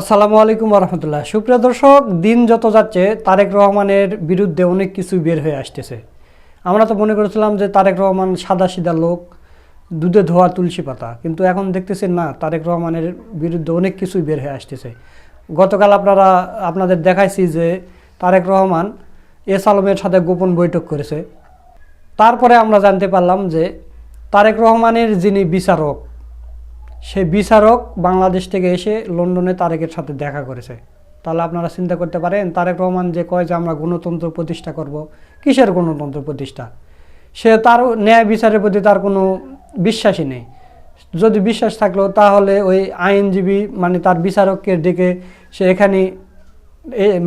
আসসালামু আলাইকুম রহমতুল্লাহ সুপ্রিয় দর্শক, দিন যত যাচ্ছে, তারেক রহমানের বিরুদ্ধে অনেক কিছু বের হয়ে আসতেছে। আমরা তো মনে করেছিলাম যে তারেক রহমান সাদা সিধা লোক, দুধে ধোয়া তুলসী পাতা। কিন্তু এখন দেখতেছেন না, তারেক রহমানের বিরুদ্ধে অনেক কিছুই বের হয়ে আসতেছে। গতকাল আপনারা, আপনাদের দেখাইছি যে তারেক রহমান এস আলমের সাথে গোপন বৈঠক করেছে। তারপরে আমরা জানতে পারলাম যে তারেক রহমানের যিনি বিচারক সে বিচারক বাংলাদেশ থেকে এসে লন্ডনে তারেকের সাথে দেখা করেছে। তাহলে আপনারা চিন্তা করতে পারেন, তারেক রহমান যে কয় যে আমরা গণতন্ত্র প্রতিষ্ঠা করব, কিসের গণতন্ত্র প্রতিষ্ঠা? সে তার ন্যায় বিচারের প্রতি তার কোনো বিশ্বাসই নেই। যদি বিশ্বাস থাকল, তাহলে ওই আইনজীবী মানে তার বিচারককে ডেকে সে এখানে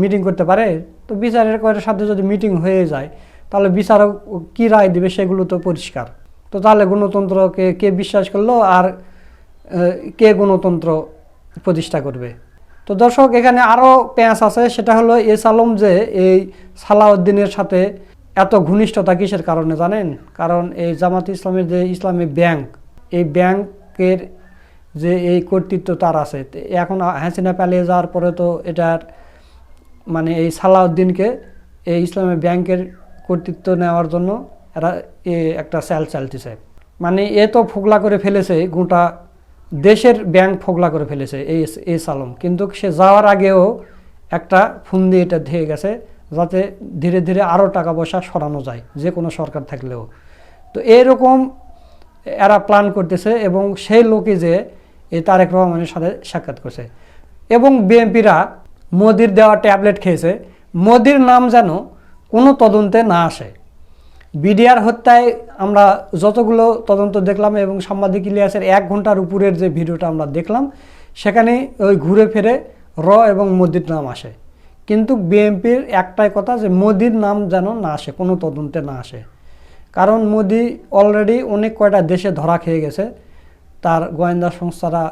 মিটিং করতে পারে। তো বিচারের কয়ের সাথে যদি মিটিং হয়ে যায়, তাহলে বিচারক কী রায় দিবে সেগুলো তো পরিষ্কার। তো তাহলে গণতন্ত্রকে কে বিশ্বাস করল? আর কে গণতন্ত্র প্রতিষ্ঠা করবে? তো দর্শক, এখানে আরও পেঁয়াজ আছে, সেটা হলো এস আলম যে এই সালাউদ্দিনের সাথে এত ঘনিষ্ঠতা কিসের কারণে জানেন? কারণ এই জামাত ইসলামের যে ইসলামী ব্যাংক, এই ব্যাংকের যে এই কর্তৃত্ব তার আছে। এখন হাসিনা পালিয়ে যাওয়ার পরে তো এটার মানে এই সালাউদ্দিনকে এই ইসলামী ব্যাংকের কর্তৃত্ব নেওয়ার জন্য এরা একটা স্যাল চালতেছে। মানে এ তো ফোগলা করে ফেলেছে, গোটা দেশের ব্যাংক ফোগলা করে ফেলেছে এই এই সালম। কিন্তু সে যাওয়ার আগেও একটা ফুন্দি এটা ধেয়ে গেছে, যাতে ধীরে ধীরে আরও টাকা পয়সা সরানো যায়, যে কোনো সরকার থাকলেও। তো এরকম এরা প্ল্যান করতেছে এবং সেই লোকে যে এই তারেক রহমানের সাথে সাক্ষাৎ করছে। এবং বিএনপিরা মোদির দেওয়া ট্যাবলেট খেয়েছে। মোদির নাম যেন কোনো তদন্তে না আসে। বিডিআর হত্যায় আমরা যতগুলো তদন্ত দেখলাম এবং সাংবাদিক ইলিয়াসের এক ঘণ্টার উপরের যে ভিডিওটা আমরা দেখলাম, সেখানে ওই ঘুরে ফিরে র এবং মোদির নাম আসে। কিন্তু বিএনপির একটাই কথা যে মোদির নাম যেন না আসে, কোনো তদন্তে না আসে। কারণ মোদি অলরেডি অনেক কয়টা দেশে ধরা খেয়ে গেছে। তার গোয়েন্দা সংস্থারা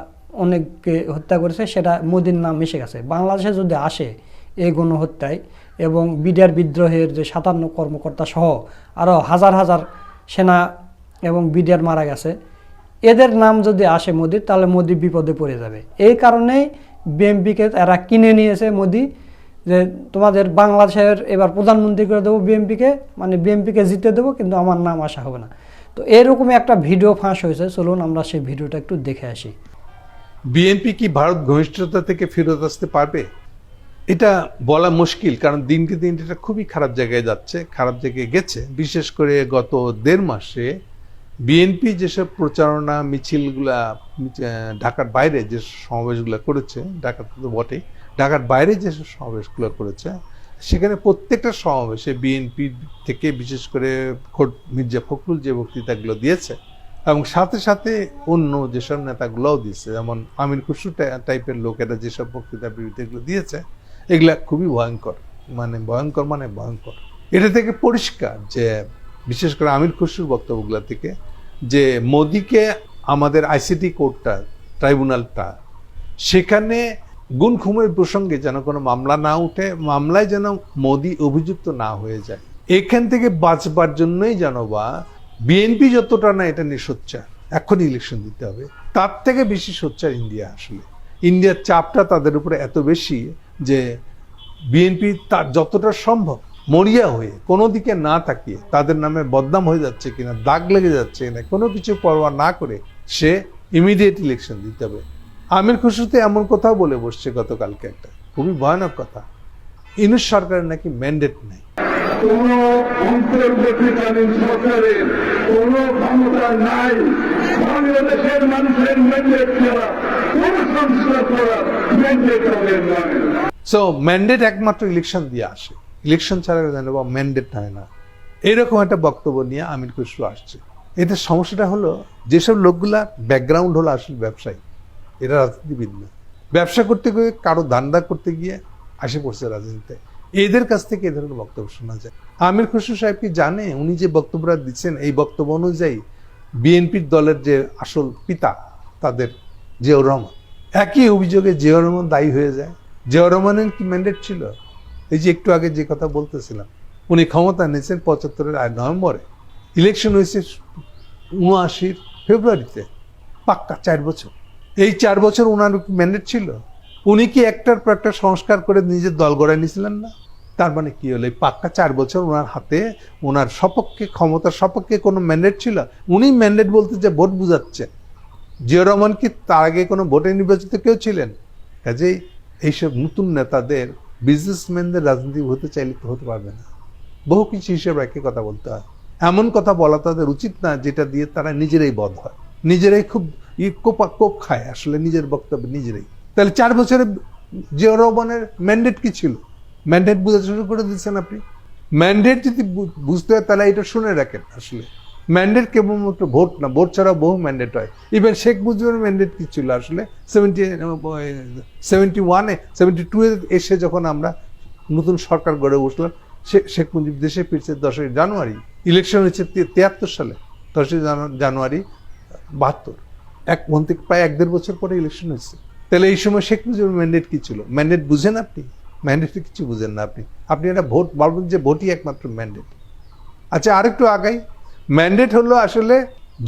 অনেককে হত্যা করেছে, সেটা মোদির নাম মিশে গেছে। বাংলাদেশে যদি আসে এই গণহত্যায় এবং বিডিআর বিদ্রোহের যে সাতান্ন কর্মকর্তা সহ আরও হাজার হাজার সেনা এবং বিডিআর মারা গেছে। এদের নাম যদি আসে মোদির, তাহলে মোদি বিপদে পড়ে যাবে। এই কারণেই বিএমপিকে এরা কিনে নিয়েছে মোদি যে তোমাদের বাংলাদেশের এবার প্রধানমন্ত্রী করে দেবো বিএমপিকে মানে বিএমপিকে জিতে দেবো, কিন্তু আমার নাম আসা হবে না। তো এরকমই একটা ভিডিও ফাঁস হয়েছে। চলুন আমরা সেই ভিডিওটা একটু দেখে আসি। বিএনপি কি ভারত ঘনিষ্ঠতা থেকে ফেরত আসতে পারবে? এটা বলা মুশকিল, কারণ দিনকে দিন এটা খুবই খারাপ জায়গায় যাচ্ছে, খারাপ জায়গায় গেছে। বিশেষ করে গত দেড় মাসে বিএনপি যেসব প্রচারণা, মিছিলগুলা মিছ- ঢাকার বাইরে যে সমাবেশগুলো করেছে ঢাকাতে তো বটেই, ঢাকার বাইরে যেসব সমাবেশগুলো করেছে, সেখানে প্রত্যেকটা সমাবেশে বিএনপি থেকে বিশেষ করে মির্জা ফখরুল যে বক্তৃতাগুলো দিয়েছে, এবং সাথে সাথে অন্য যেসব নেতাগুলোও দিয়েছে, যেমন আমির টাই- টাইপের লোকেরা যেসব বক্তৃতা বিবৃতিগুলো দিয়েছে এগুলা খুবই ভয়ঙ্কর। মানে ভয়ঙ্কর মানে ভয়ঙ্কর। এটা থেকে পরিষ্কার যে, বিশেষ করে আমির খুসরুর বক্তব্যগুলো থেকে, যে মোদিকে আমাদের আইসিটি কোর্টটা, ট্রাইব্যুনালটা, সেখানে গুণ খুমের প্রসঙ্গে যেন কোনো মামলা না উঠে, মামলায় যেন মোদি অভিযুক্ত না হয়ে যায়। এখান থেকে বাঁচবার জন্যই যেন বা বিএনপি যতটা না এটা নিয়ে সোচ্চার এখন ইলেকশন দিতে হবে। তার থেকে বেশি সোচ্চার ইন্ডিয়া আসলে। ইন্ডিয়ার চাপটা তাদের উপরে এত বেশি যে বিএনপি তার যতটা সম্ভব মরিয়া হয়ে কোনো দিকে না তাকিয়ে তাদের নামে বদনাম হয়ে যাচ্ছে কিনা, দাগ লেগে যাচ্ছে কিনা, কোনো কিছু পরোয়া না করে সে ইমিডিয়েট ইলেকশন দিতে হবে। আমির খুশুতে এমন কথাও বলে বসছে গতকালকে একটা খুবই ভয়ানক কথা। ইনুস সরকারের নাকি ম্যান্ডেট নেই। কোন নাই। কোন সংস্কার করা তাদের নাই। সো ম্যান্ডেট একমাত্র ইলেকশন দিয়ে আসে। ইলেকশন ছাড়া যেন বা ম্যান্ডেট হয় না। এরকম একটা বক্তব্য নিয়ে আমির খুসরু আসছে। এতে সমস্যাটা হলো, যেসব লোকগুলা ব্যাকগ্রাউন্ড হলো আসলে ব্যবসায়ী, এরা রাজনীতিবিদ না। ব্যবসা করতে গিয়ে কারও দান্দা করতে গিয়ে আসে পড়ছে রাজনীতিতে। এদের কাছ থেকে এ ধরনের বক্তব্য শোনা যায়। আমির খুসরু সাহেব কি জানে? উনি যে বক্তব্যটা দিচ্ছেন, এই বক্তব্য অনুযায়ী বিএনপির দলের যে আসল পিতা, তাদের জিয়াউর রহমান, একই অভিযোগে জিয়াউর রহমান দায়ী হয়ে যায়। জিয়াউর রহমানের কি ম্যান্ডেট ছিল? এই যে একটু আগে যে কথা বলতেছিলাম, উনি ক্ষমতা নিয়েছেন পঁচাত্তরের আট নভেম্বরে। ইলেকশন হয়েছে উনআশির ফেব্রুয়ারিতে, পাক্কা চার বছর। এই চার বছর ওনার ম্যান্ডেট ছিল? উনি কি একটার পর একটা সংস্কার করে নিজের দল গড়ে নিয়েছিলেন না? তার মানে কি হলো? এই পাক্কা চার বছর ওনার হাতে ওনার সপক্ষে, ক্ষমতার সপক্ষে কোনো ম্যান্ডেট ছিল? উনি ম্যান্ডেট বলতে যে ভোট বুঝাচ্ছেন জিয়া রহমান কি তার আগে কোনো ভোটে নির্বাচিত কেউ ছিলেন? কাজেই এইসব নতুন নেতাদের বিজনেসম্যানদের রাজনীতি হতে চাইলে তো হতে পারবে না। বহু কিছু হিসেবে রেখে কথা বলতে হয়। এমন কথা বলা তাদের উচিত না, যেটা দিয়ে তারা নিজেরাই বধ হয়। নিজেরাই খুব ই কোপা, কোপ খায়, আসলে নিজের বক্তব্য নিজেরাই। তাহলে চার বছরে জিয়া রহমানের ম্যান্ডেট কি ছিল? ম্যান্ডেট বুঝা শুরু করে দিচ্ছেন আপনি। ম্যান্ডেট যদি বুঝতে হয়, তাহলে এটা শুনে রাখেন, আসলে। ম্যান্ডেট কেবলমাত্র ভোট না, ভোট ছাড়া বহু ম্যান্ডেট হয়। ইভেন শেখ মুজিবের ম্যান্ডেট কি ছিল আসলে? সেভেন্টি সেভেন্টি ওয়ানে সেভেন্টি টুয়ে এসে যখন আমরা নতুন সরকার গড়ে শে- শেখ মুজিব দেশে ফিরছে দশই জানুয়ারি। ইলেকশন হচ্ছে তি- তিয়াত্তর সালে, দশই জানুয়ারি, বাহাত্তর। এক, মন থেকে প্রায় এক দেড় বছর পরে ইলেকশন হয়েছে। তাহলে এই সময় শেখ মুজিবের ম্যান্ডেট কী ছিল? ম্যান্ডেট বুঝেন আপনি? ম্যান্ডেটে কিছু বুঝেন না আপনি। আপনি এটা ভোট বলবেন যে ভোটই একমাত্র ম্যান্ডেট আচ্ছা আরেকটু আগাই। ম্যান্ডেট হলো আসলে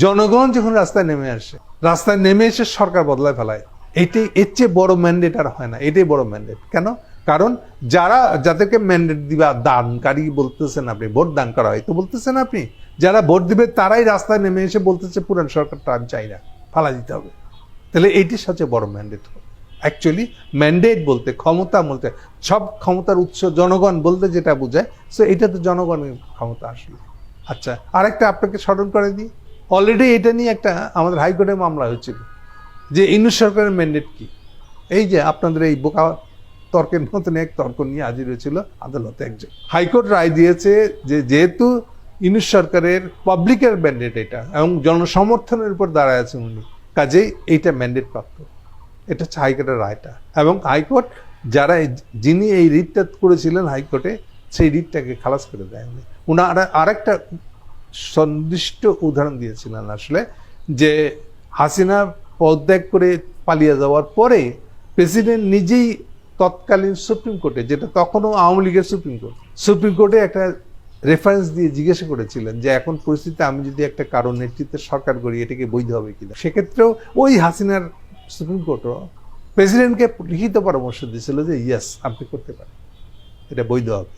জনগণ যখন রাস্তায় নেমে আসে, রাস্তায় নেমে এসে সরকার বদলায় ফেলায়। এটাই এর চেয়ে বড় ম্যান্ডেট আর হয় না, এটাই বড় ম্যান্ডেট কেন? কারণ যারা, যাদেরকে ম্যান্ডেট দিবা, দানকারী বলতেছেন আপনি, ভোট দান করা হয়, তো বলতেছেন আপনি, যারা ভোট দিবে তারাই রাস্তায় নেমে এসে বলতেছে, পুরান সরকারটা আমি চাই না, ফালা দিতে হবে। তাহলে এইটি সবচেয়ে বড় ম্যান্ডেট অ্যাকচুয়ালি ম্যান্ডেট বলতে, ক্ষমতা বলতে, সব ক্ষমতার উৎস জনগণ বলতে যেটা বোঝায় সো এটা তো জনগণের ক্ষমতা আসলে। আচ্ছা আরেকটা আপনাকে স্মরণ করে দিই। অলরেডি এটা নিয়ে একটা আমাদের হাইকোর্টে মামলা হয়েছিল যে ইন্দু সরকারের ম্যান্ডেট কি? এই যে আপনাদের এই বোকা তর্কের মতন এক তর্ক নিয়ে হাজির হয়েছিল আদালতে একজন। হাইকোর্ট রায় দিয়েছে যে যেহেতু ইউনিশ সরকারের পাবলিকের ম্যান্ডেট এটা এবং জনসমর্থনের উপর দাঁড়ায় আছে উনি, কাজেই এইটা ম্যান্ডেট প্রাপ্ত। এটা হচ্ছে হাইকোর্টের রায়টা। এবং হাইকোর্ট যারা যিনি এই রিটটা করেছিলেন হাইকোর্টে সেই রিটটাকে খালাস করে দেয়নি উনারা আরেকটা সন্দিষ্ট উদাহরণ দিয়েছিলেন আসলে, যে হাসিনা পদত্যাগ করে পালিয়ে যাওয়ার পরে প্রেসিডেন্ট নিজেই তৎকালীন সুপ্রিম কোর্টে, যেটা তখনও আওয়ামী লীগের সুপ্রিম কোর্ট, সুপ্রিম কোর্টে একটা রেফারেন্স দিয়ে জিজ্ঞাসা করেছিলেন যে এখন পরিস্থিতিতে আমি যদি একটা কারণ নেতৃত্বে সরকার করি এটাকে বৈধ হবে কিনা? সেক্ষেত্রেও ওই হাসিনার সুপ্রিম কোর্টও প্রেসিডেন্টকে লিখিত পরামর্শ দিয়েছিল যে ইয়াস আপনি করতে পারেন। এটা বৈধ হবে।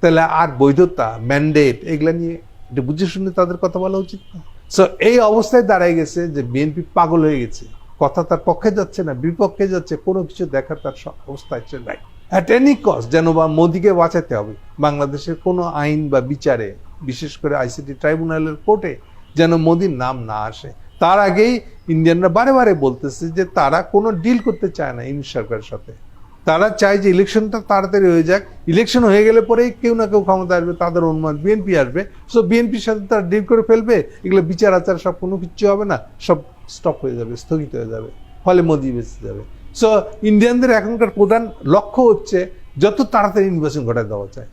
তাহলে আর বৈধতা ম্যান্ডেট এগুলা নিয়ে এটা বুঝে শুনে তাদের কথা বলা উচিত না। সো এই অবস্থায় দাঁড়ায় গেছে যে বিএনপি পাগল হয়ে গেছে। কথা তার পক্ষে যাচ্ছে না, বিপক্ষে যাচ্ছে, কোনো কিছু দেখার তার স- অবস্থা হচ্ছে নাই। অ্যাট এনি কস্ট যেন বা মোদিকে বাঁচাতে হবে, বাংলাদেশের কোনো আইন বা বিচারে, বিশেষ করে আইসিটি ট্রাইব্যুনালের কোর্টে যেন মোদির নাম না আসে। তার আগেই ইন্ডিয়ানরা বারে বারে বলতেছে যে তারা কোনো ডিল করতে চায় না ইউনিট সরকারের সাথে। তারা চায় যে ইলেকশনটা তাড়াতাড়ি হয়ে যাক। ইলেকশন হয়ে গেলে পরেই কেউ না কেউ ক্ষমতা আসবে, তাদের অনুমান বিএনপি আসবে। সো বিএনপির সাথে তারা ডিল করে ফেলবে, এগুলো বিচার আচার সব কোনো কিছু হবে না, সব স্টপ হয়ে যাবে, স্থগিত হয়ে যাবে, ফলে মোদি বেঁচে যাবে। সো ইন্ডিয়ানদের এখনকার প্রধান লক্ষ্য হচ্ছে যত তাড়াতাড়ি নির্বাচন ঘটায় দেওয়া যায়।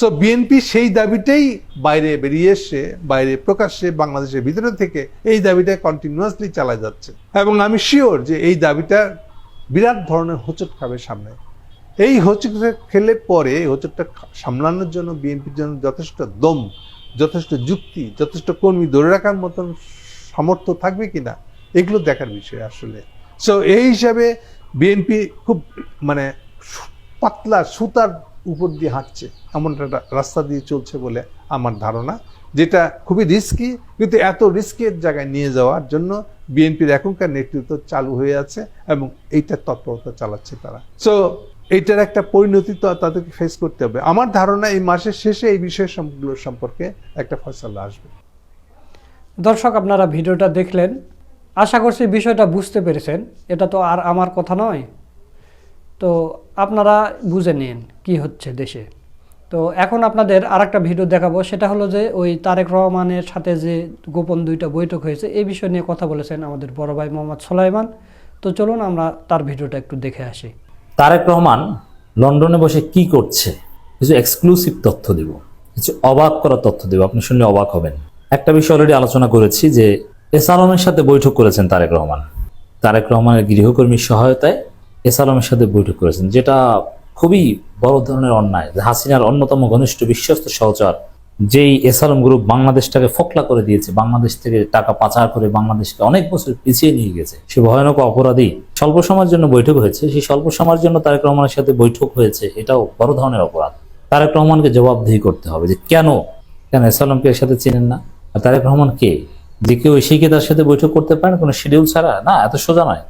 সো বিএনপি সেই দাবিটাই বাইরে বেরিয়ে এসছে, বাইরে প্রকাশ্যে বাংলাদেশের ভিতরে থেকে এই দাবিটা কন্টিনিউয়াসলি চালায় যাচ্ছে। এবং আমি শিওর যে এই দাবিটা বিরাট ধরনের হোঁচট খাবে সামনে। এই হোঁচট খেলে পরে এই হোঁচটটা সামলানোর জন্য বিএনপির জন্য যথেষ্ট দম, যথেষ্ট যুক্তি, যথেষ্ট কর্মী ধরে রাখার মতন সামর্থ্য থাকবে কিনা, এগুলো দেখার বিষয় আসলে। সো এই হিসাবে বিএনপি খুব মানে পাতলা সুতার উপর দিয়ে হাঁটছে এমন একটা রাস্তা দিয়ে চলছে বলে আমার ধারণা, যেটা খুবই রিস্কি কিন্তু এত রিস্কের জায়গায় নিয়ে যাওয়ার জন্য বিএনপির এখনকার নেতৃত্ব চালু হয়ে আছে এবং এইটার তৎপরতা চালাচ্ছে তারা। সো এইটার একটা পরিণতি তো তাদেরকে ফেস করতে হবে। আমার ধারণা এই মাসের শেষে এই বিষয়গুলো সম্পর্কে একটা ফয়সালা আসবে। দর্শক, আপনারা ভিডিওটা দেখলেন। আশা করছি বিষয়টা বুঝতে পেরেছেন। এটা তো আর আমার কথা নয়। তো আপনারা বুঝে নিন কি হচ্ছে দেশে। তো এখন আপনাদের আর একটা ভিডিও দেখাবো। সেটা হলো যে ওই তারেক রহমানের সাথে যে গোপন দুইটা বৈঠক হয়েছে, এই বিষয় নিয়ে কথা বলেছেন আমাদের বড় ভাই মোহাম্মদ সোলাইমান। তো চলুন আমরা তার ভিডিওটা একটু দেখে আসি। তারেক রহমান লন্ডনে বসে কি করছে? কিছু এক্সক্লুসিভ তথ্য দিব। কিছু অবাক করা তথ্য দেব। আপনি শুনলে অবাক হবেন। একটা বিষয় অলরেডি আলোচনা করেছি যে এস আলমের সাথে বৈঠক করেছেন তারেক রহমান। তারেক রহমানের গৃহকর্মীর সহায়তায় এস আলমের সাথে বৈঠক করেছেন, যেটা খুবই বড় ধরনের অন্যায়। হাসিনার অন্যতম ঘনিষ্ঠ বিশ্বস্ত সহচর, যেই এসালম গ্রুপ বাংলাদেশটাকে ফোকলা করে দিয়েছে, বাংলাদেশ থেকে টাকা পাচার করে বাংলাদেশকে অনেক বছর পিছিয়ে নিয়ে গেছে। সে ভয়ানক অপরাধী। স্বল্প সময়ের জন্য বৈঠক হয়েছে। সেই স্বল্প সময়ের জন্য তারেক রহমানের সাথে বৈঠক হয়েছে, এটাও বড় ধরনের অপরাধ। তারেক রহমানকে জবাবদিহি করতে হবে যে কেন? কেন এসালমকে এর সাথে চেনেন না? আর তারেক রহমান কে? যে কেউ এসেই কি তার সাথে বৈঠক করতে পারেন কোনো শিডিউল ছাড়া? না, এত সোজা নয়।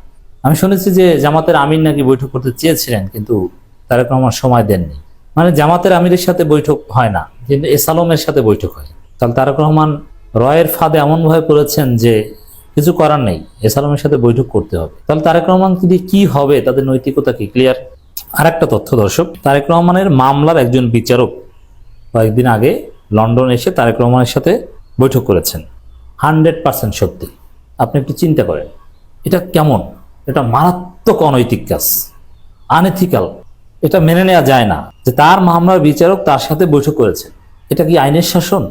আমি শুনেছি যে জামাতের আমির নাকি বৈঠক করতে চেয়েছিলেন, কিন্তু তারেক রহমান সময় দেননি। মানে জামাতের আমিরের সাথে বৈঠক হয় না, কিন্তু এসালমের সাথে বৈঠক হয়। তাহলে তারেক রহমান রয়ের ফাঁদে এমনভাবে পড়েছেন যে কিছু করার নেই এসালমের সাথে বৈঠক করতে হবে। তাহলে তারেক রহমান কি কি হবে? তাদের নৈতিকতা কি ক্লিয়ার আর একটা তথ্য দর্শক, তারেক রহমানের মামলার একজন বিচারক কয়েকদিন আগে লন্ডন এসে তারেক রহমানের সাথে বৈঠক করেছেন। হান্ড্রেড পার্সেন্ট সত্যি। আপনি একটু চিন্তা করেন, এটা কেমন? এটা মারাত্মক অনৈতিক কাজ আনএথিক্যাল এটা মেনে নেওয়া যায় না যে তার মামলার বিচারক তার সাথে বৈঠক করেছে। এটা কি আইনের শাসন?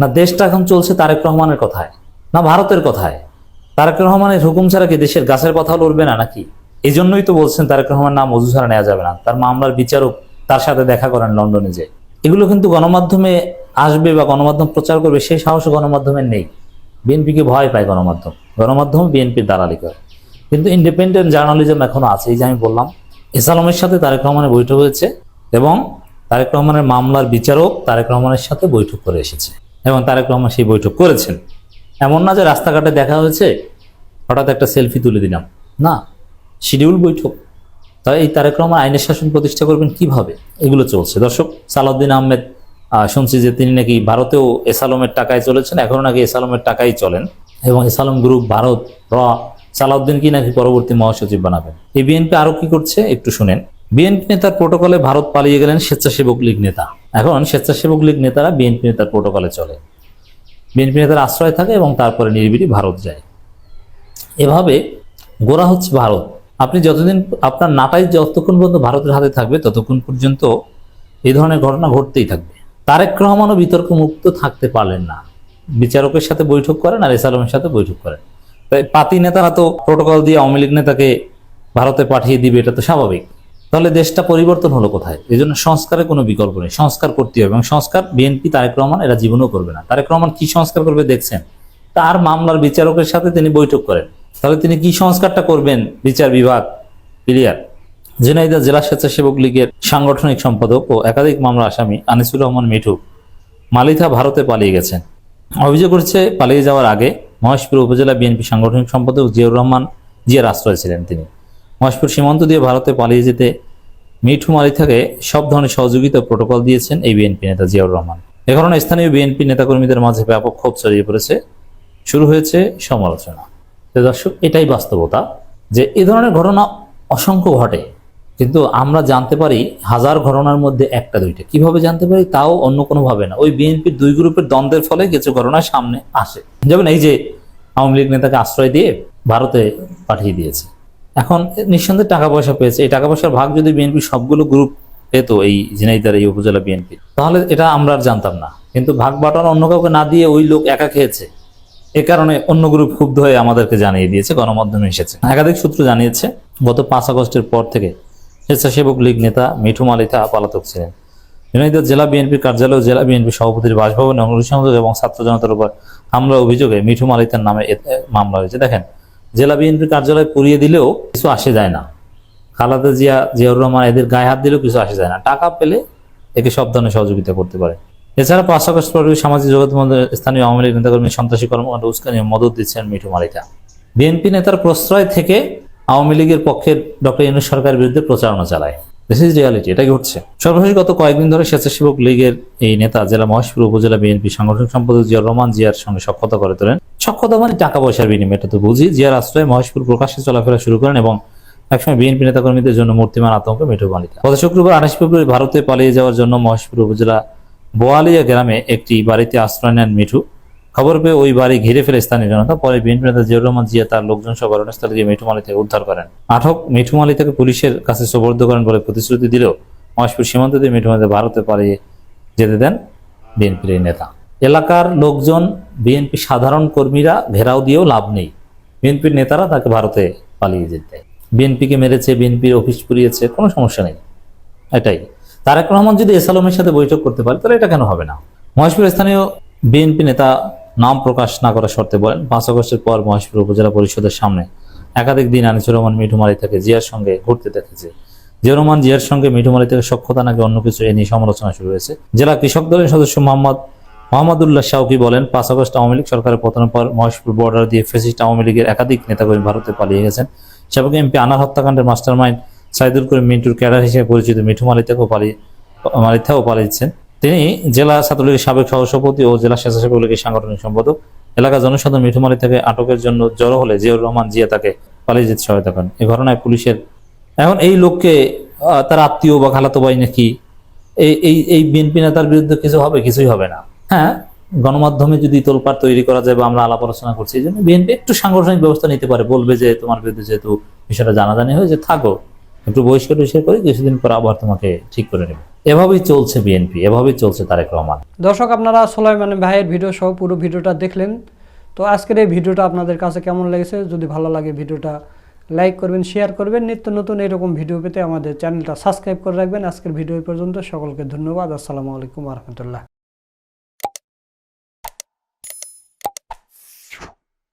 না দেশটা এখন চলছে তারেক রহমানের কথায়? না ভারতের কথায়? তারেক রহমানের হুকুম ছাড়া কি দেশের গাছের কথা লড়বে না নাকি? এই জন্যই তো বলছেন তারেক রহমান নাম অজু ছাড়া নেওয়া যাবে না। তার মামলার বিচারক তার সাথে দেখা করেন লন্ডনে যে এগুলো কিন্তু গণমাধ্যমে আসবে বা গণমাধ্যম প্রচার করবে, সেই সাহস গণমাধ্যমের নেই। বিএনপিকে ভয় পায় গণমাধ্যম। গণমাধ্যম বিএনপির দালালি করে। কিন্তু ইন্ডিপেন্ডেন্ট জার্নালিজম এখনও আছে, এই যে আমি বললাম এসালমের সাথে তারেক রহমানের বৈঠক হয়েছে এবং তারেক রহমানের মামলার বিচারক তারেক রহমানের সাথে বৈঠক করে এসেছে এবং তারেক রহমান সেই বৈঠক করেছেন। এমন না যে রাস্তাঘাটে দেখা হয়েছে, হঠাৎ একটা সেলফি তুলে দিলাম। না, শিডিউল বৈঠক। তাই এই তারেক রহমান আইনের শাসন প্রতিষ্ঠা করবেন কীভাবে? এগুলো চলছে। দর্শক, সালাউদ্দিন আহমেদ শুনছি যে তিনি নাকি ভারতেও এসালমের টাকায় চলেছেন। এখনও নাকি এসালমের টাকাই চলেন। এবং এসালম গ্রুপ ভারত, র সালাউদ্দিন কি নাকি পরবর্তী মহাসচিব বানাবেন? এই বিএনপি আরও কি করছে? একটু শুনেন। বিএনপি নেতার প্রোটোকলে ভারত পালিয়ে গেলেন স্বেচ্ছাসেবক লীগ নেতা। এখন স্বেচ্ছাসেবক লীগ নেতারা বিএনপি নেতার প্রোটোকলে চলে। বিএনপি নেতার আশ্রয় থাকে এবং তারপরে নির্বিড়ি ভারত যায়। এভাবে গোড়া হচ্ছে ভারত। আপনি যতদিন আপনার নাটাই যতক্ষণ পর্যন্ত ভারতের হাতে থাকবে, ততক্ষণ পর্যন্ত এই ধরনের ঘটনা ঘটতেই থাকবে। তারেক রহমানও বিতর্ক মুক্ত থাকতে পারলেন না। বিচারকের সাথে বৈঠক করেন আর এসালমের সাথে বৈঠক করেন। তাই পাতি নেতারা তো প্রোটোকল দিয়ে আওয়ামী লীগ নেতাকে ভারতে পাঠিয়ে দিবে, এটা তো স্বাভাবিক। তাহলে দেশটা পরিবর্তন হলো কোথায়? এই জন্য সংস্কারের কোনো বিকল্প নেই। সংস্কার করতে হবে এবং সংস্কার বিএনপি তারেক রহমান এরা জীবনও করবে না। তারেক রহমান কি সংস্কার করবে দেখছেন? তার মামলার বিচারকের সাথে তিনি বৈঠক করেন। তাহলে তিনি কি সংস্কারটা করবেন বিচার বিভাগ? ক্লিয়ার? ঝিনাইদহ জেলা স্বেচ্ছাসেবক লীগের সাংগঠনিক সম্পাদক ও একাধিক মামলা আসামি আনিসুর রহমান মিঠু মালিথা ভারতে পালিয়ে গেছেন। অভিযোগ করছে পালিয়ে যাওয়ার আগে মহেশপুর উপজেলা বিএনপি সাংগঠনিক সম্পাদক জিয়াউর রহমান জিয়ার আশ্রয় ছিলেন তিনি। মহেশপুর সীমান্ত দিয়ে ভারতে পালিয়ে যেতে মিঠু মালিথাকে সব ধরনের সহযোগিতা প্রোটোকল দিয়েছেন এই বিএনপি নেতা জিয়াউর রহমান। এ কারণে স্থানীয় বিএনপি নেতাকর্মীদের মাঝে ব্যাপক ক্ষোভ ছড়িয়ে পড়েছে। শুরু হয়েছে সমালোচনা। দর্শক, এটাই বাস্তবতা যে এ ধরনের ঘটনা অসংখ্য ঘটে। কিন্তু আমরা জানতে পারি হাজার ঘটনার মধ্যে একটা দুইটা। কীভাবে জানতে পারি তাও অন্য কোনোভাবে না। ওই বিএনপির দুই গ্রুপের দ্বন্দ্বের ফলে কিছু ঘটনা সামনে আসে। যেমন এই যে আওয়ামী লীগ নেতাকে আশ্রয় দিয়ে ভারতে পাঠিয়ে দিয়েছে। এখন নিঃসন্দেহে টাকা পয়সা পেয়েছে। এই টাকা পয়সার ভাগ যদি বিএনপি সবগুলো গ্রুপ পেতো এই ঝিনাইদার এই উপজেলা বিএনপি, তাহলে এটা আমরা আর জানতাম না। কিন্তু ভাগ বাটোয়ারা অন্য কাউকে না দিয়ে ওই লোক একা খেয়েছে। এ কারণে অন্য গ্রুপ ক্ষুব্ধ হয়ে আমাদেরকে জানিয়ে দিয়েছে, গণমাধ্যমে এসেছে। একাধিক সূত্র জানিয়েছে, গত পাঁচ আগস্টের পর থেকে স্বেচ্ছাসেবক লীগ নেতা মিঠু মালিথা পলাতক ছিলেন। ঝিনাইদহ জেলা বিএনপির কার্যালয় জেলা বিএনপি সভাপতির বাসভবনে অগ্নিসংযোগ এবং ছাত্র জনতার উপর হামলা অভিযোগে মিঠু মালিতার নামে মামলা হয়েছে। দেখেন, জেলা বিএনপি কার্যালয় পুড়িয়ে দিলেও কিছু আসে যায় না। খালাদা জিয়া, জিয়াউর রহমান এদের গায়ে হাত দিলেও কিছু আসে যায় না। টাকা পেলে একে সব ধরনের সহযোগিতা করতে পারে। এছাড়া পাঁচ আগস্ট পরে সামাজিক যোগাযোগ স্থানীয় আওয়ামী লীগ নেতাকর্মী সন্ত্রাসী কর্মকাণ্ড উস্কানি মদত দিচ্ছেন মিঠু মালিতা। বিএনপি নেতার প্রশ্রয় থেকে আওয়ামী লীগের পক্ষে ডক্টর ইউনুস সরকারের বিরুদ্ধে প্রচারণা চালায়। দিস ইজ রিয়ালিটি এটাই ঘটছে। সর্বশেষ গত কয়েকদিন ধরে স্বেচ্ছাসেবক লীগের এই নেতা জেলা মহেশপুর উপজেলা বিএনপি সাংগঠনিক সম্পাদক জিয়াউর রহমান জিয়ার সঙ্গে সক্ষতা করে তোলেন। সক্ষতা মানে টাকা পয়সার বিনিময়, এটা তো বুঝি। জিয়ার আশ্রয়ে মহেশপুর প্রকাশ্যে চলাফেরা শুরু করেন এবং একসময় বিএনপি নেতাকর্মীদের জন্য মূর্তিমান আতঙ্ক, মিঠু মালিকা গত শুক্রবার আঠাশ ফেব্রুয়ারি ভারতে পালিয়ে যাওয়ার জন্য মহেশপুর উপজেলা বোয়ালিয়া গ্রামে একটি বাড়িতে আশ্রয় নেন মিঠু। খবর পেয়ে ওই বাড়ি ঘিরে ফেলে স্থানীয় জনতা। পরে বিএনপি নেতা জিয়াউর রহমান জিয়া তার লোকজন সহ ঘটনাস্থলে গিয়ে মিঠু মালিতাকে উদ্ধার করেন। আটক মিঠুমালি থেকে পুলিশের কাছে সোপর্দ করেন বলে প্রতিশ্রুতি দিলেও মহেশপুর সীমান্ত দিয়ে মিঠুমালিতে ভারতে পালিয়ে যেতে দেন বিএনপির এই নেতা। এলাকার লোকজন, বিএনপি সাধারণ কর্মীরা ঘেরাও দিয়েও লাভ নেই। বিএনপির নেতারা তাকে ভারতে পালিয়ে যেতে। বিএনপিকে মেরেছে, বিএনপির অফিস পুড়িয়েছে, কোনো সমস্যা নেই। এটাই। তারেক রহমান যদি এসালমের সাথে বৈঠক করতে পারে, তাহলে এটা কেন হবে না? মহেশপুর স্থানীয় বিএনপি নেতা নাম প্রকাশ না করার শর্তে বলেন, পাঁচ আগস্টের পর মহেশপুর উপজেলা পরিষদের সামনে একাধিক দিন আনিসুর রহমান মিঠুমারি থেকে জিয়ার সঙ্গে ঘুরতে দেখেছে। জিয়াউর রহমান জিয়ার সঙ্গে মিঠুমারি থেকে সক্ষতা নাকি অন্য কিছু এ নিয়ে সমালোচনা শুরু হয়েছে। জেলা কৃষক দলের সদস্য মোহাম্মদ মোহাম্মদুল্লাহ শাউকি বলেন, পাঁচ আগস্ট আওয়ামী লীগ সরকারের পতনের পর মহেশপুর বর্ডার দিয়ে ফেসিস্ট আওয়ামী লীগের একাধিক নেতাকর্মী ভারতে পালিয়ে গেছেন। সাবেক এমপি আনার হত্যাকাণ্ডের মাস্টারমাইন্ড সাইদুল করিম মিন্টুর ক্যাডার হিসেবে পরিচিত মিঠু থেকেও পালিয়ে মালি থেকেও পালিয়েছেন। তিনি জেলা ছাত্রলীগের সাবেক সহসভাপতি ও জেলা স্বেচ্ছাসেবক লীগের সাংগঠনিক সম্পাদক। এলাকা জনসাধারণ মিঠুমারি থেকে আটকের জন্য জড়ো হলে জিয়াউর রহমান জিয়া তাকে পালিয়ে যেতে সহায়তা করেন। এ ঘটনায় পুলিশের এখন এই লোককে তার আত্মীয় বা খালাতো ভাই নাকি এই এই এই বিএনপি নেতার বিরুদ্ধে কিছু হবে? কিছুই হবে না। হ্যাঁ গণমাধ্যমে যদি তোলপাড় তৈরি করা যায় বা আমরা আলাপ আলোচনা করছি, এই জন্য বিএনপি একটু সাংগঠনিক ব্যবস্থা নিতে পারে। বলবে যে তোমার বিরুদ্ধে যেহেতু বিষয়টা জানাজানি হয়েছে, থাকো। একটু বহিষ্কার বহিষ্কার করে কিছুদিন পর আবার তোমাকে ঠিক করে নেবে। এভাবেই চলছে বিএনপি, এভাবেই চলছে তারেক রহমান। দর্শক, আপনারা সোলাইমান ভাইয়ের ভিডিও সহ পুরো ভিডিওটা দেখলেন। তো আজকের এই ভিডিওটা আপনাদের কাছে কেমন লেগেছে? যদি ভালো লাগে ভিডিওটা, লাইক করবেন শেয়ার করবেন। নিত্য নতুন এরকম ভিডিও পেতে আমাদের চ্যানেলটা সাবস্ক্রাইব করে রাখবেন। আজকের ভিডিও পর্যন্ত। সকলকে ধন্যবাদ। আসসালামু আলাইকুম রহমতুল্লাহ।